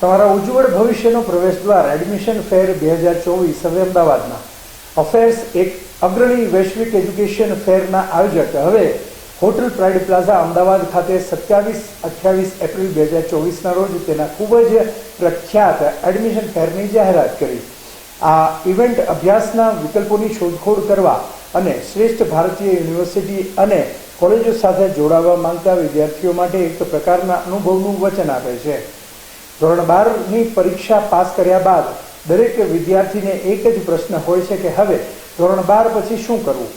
તમારા ઉજ્જવળ ભવિષ્યનો પ્રવેશ દ્વાર એડમિશન ફેર બે હજાર ચોવીસ હવે અમદાવાદમાં અફેર્સ એક અગ્રણી વૈશ્વિક એજ્યુકેશન ફેરના આયોજક. હવે હોટલ પ્રાઇડ પ્લાઝા અમદાવાદ ખાતે સત્યાવીસ અઠ્યાવીસ એપ્રિલ બે હજાર ચોવીસના રોજ તેના ખૂબ જ પ્રખ્યાત એડમિશન ફેરની જાહેરાત કરી. આ ઇવેન્ટ અભ્યાસના વિકલ્પોની શોધખોળ કરવા અને શ્રેષ્ઠ ભારતીય યુનિવર્સિટી અને કોલેજો સાથે જોડાવા માંગતા વિદ્યાર્થીઓ માટે એક પ્રકારના અનુભવનું વચન આપે છે. ધોરણ બારની પરીક્ષા પાસ કર્યા બાદ દરેક વિદ્યાર્થીને એક જ પ્રશ્ન હોય છે કે હવે ધોરણ બાર પછી શું કરવું?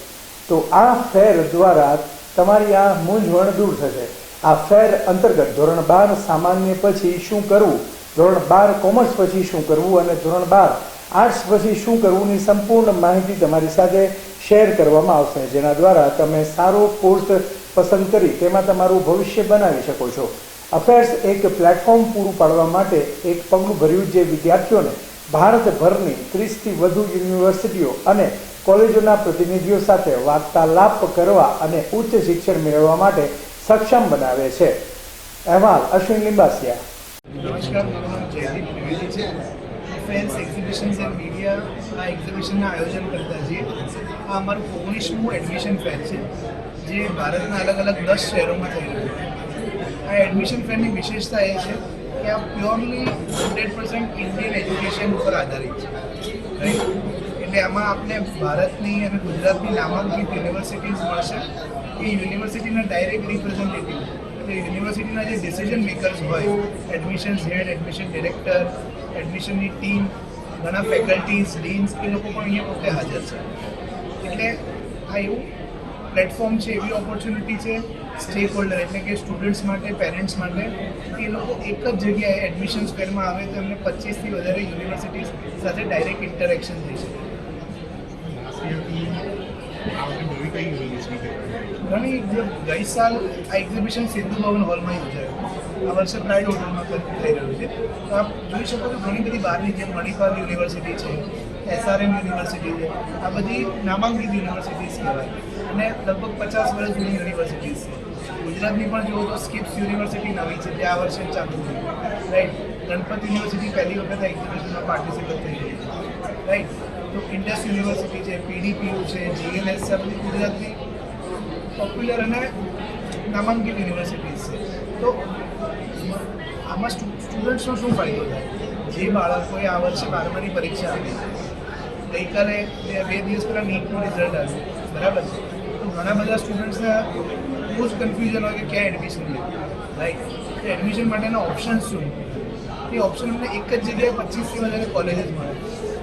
તો આ ફેર દ્વારા તમારી આ મૂંઝવણ દૂર થશે. આ ફેર અંતર્ગત ધોરણ બાર સામાન્ય પછી શું કરવું? ધોરણ બાર કોમર્સ પછી શું કરવું? અને ધોરણ બાર આર્ટ્સ પછી શું કરવુંની સંપૂર્ણ માહિતી તમારી સાથે શેર કરવામાં આવશે, જેના દ્વારા તમે સારો કોર્સ પસંદ કરી તેમાં તમારું ભવિષ્ય બનાવી શકો છો. અફેર્સ એક પ્લેટફોર્મ પૂરું પાડવા માટે એક પગલું ભર્યું જે વિદ્યાર્થીઓને. ભારતભરની ત્રીસથી વધુ યુનિવર્સિટીઓ અને કોલેજોના પ્રતિનિધિઓ સાથે વાર્તાલાપ કરવા અને ઉચ્ચ શિક્ષણ મેળવવા માટે સક્ષમ બનાવે છે. અહેવાલ અશ્વિન લિંબાસિયા. નમસ્કાર એક્ઝિબિશન્સ એન્ડ મીડિયા એક્ઝિબિશનના આયોજન કરતા છીએ. આ અમારું ઓગણીસમું એડમિશન ફેર છે, જે ભારતના અલગ અલગ દસ શહેરોમાં થઈ રહ્યું છે. આ એડમિશન ફેરની વિશેષતા એ છે કે આ purely hundred percent Indian education ઉપર આધારિત છે. એટલે આમાં આપણે ભારતની અને ગુજરાતની નામાંકિત યુનિવર્સિટીઝ મળશે. એ યુનિવર્સિટીના ડાયરેક્ટ રિપ્રેઝેન્ટેટિવ એટલે યુનિવર્સિટીના જે ડિસિઝન મેકર્સ હોય એડમિશન હેડ એડમિશન ડિરેક્ટર એડમિશનની ટીમ ઘણા ફેકલ્ટીઝ ડીન્સ એ લોકો પણ અહીંયા પોતે હાજર છે. એટલે આ એવું પ્લેટફોર્મ છે, એવી ઓપોર્ચ્યુનિટી છે સ્ટેક હોલ્ડર એટલે કે સ્ટુડન્ટ્સ માટે પેરેન્ટ્સ માટે એ લોકો એક જ જગ્યાએ એડમિશન ફેરમાં આવે તો એમને પચીસથી વધારે યુનિવર્સિટીઝ સાથે ડાયરેક્ટ ઇન્ટરેક્શન થઈ શકે ઘણી ગઈ સાલ આ એક્ઝિબિશન સિંધુ ભવન હોલમાં યોજાયું. આ વર્ષે પ્રાઇડ હોટલમાં થઈ રહ્યું છે. તો આપ જોઈ શકો છો ઘણી બધી બહારની જેમ મણિપાલ યુનિવર્સિટી છે એસઆરએમ યુનિવર્સિટી છે, આ બધી નામાંકિત યુનિવર્સિટીઝ કહેવાય. અને લગભગ પચાસ વર્ષ જૂની યુનિવર્સિટી છે. ગુજરાતની પણ જુઓ તો સ્કિપ્સ યુનિવર્સિટી નવી છે ત્યાં વર્ષે ચાલુ થઈ રાઈટ ગણપત યુનિવર્સિટી પહેલી વખત એક્ઝિબિશનમાં પાર્ટિસિપેટ થઈ રહી રાઈટ તો ઇન્ડસ યુનિવર્સિટી છે પીડીપીયુ છે જીએનએસ છે બધી ગુજરાતની પોપ્યુલર અને નામાંકિત યુનિવર્સિટીઝ છે. તો આમાં સ્ટુડન્ટ્સનો શું ફાયદો થાય? જે બાળકોએ આ વર્ષે બારમાની પરીક્ષા આપી, ગઈકાલે બે દિવસ પહેલાં નીટનું રિઝલ્ટ આવ્યું. બરાબર? છે ઘણા બધા સ્ટુડન્ટ્સને બહુ જ કન્ફ્યુઝન હોય કે ક્યાં એડમિશન લેવું. લાઈક એડમિશન માટેના ઓપ્શન્સ શું? એ ઓપ્શન અમને એક જ જગ્યાએ પચીસથી વધારે કોલેજીસ મળે.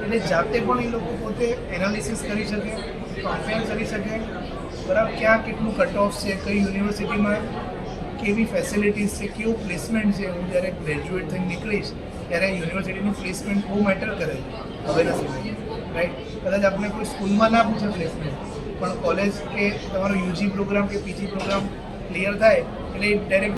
એટલે જાતે પણ એ લોકો પોતે એનાલિસિસ કરી શકે કમ્પેર કરી શકે, બરાબર, ક્યાં કેટલું કટ ઓફ છે, કઈ યુનિવર્સિટીમાં કેવી ફેસિલિટીઝ છે, કેવું પ્લેસમેન્ટ છે. હું જ્યારે ગ્રેજ્યુએટ થઈને નીકળીશ, ત્યારે યુનિવર્સિટીનું પ્લેસમેન્ટ બહુ મેટર કરે છે. હવેના સમયમાં રાઈટ કદાચ આપણે કોઈ સ્કૂલમાં ના પૂછે પ્લેસમેન્ટ પણ કોલેજ કે તમારો યુજી પ્રોગ્રામ કે પીજી પ્રોગ્રામ ક્લિયર થાય એટલે ડાયરેક્ટ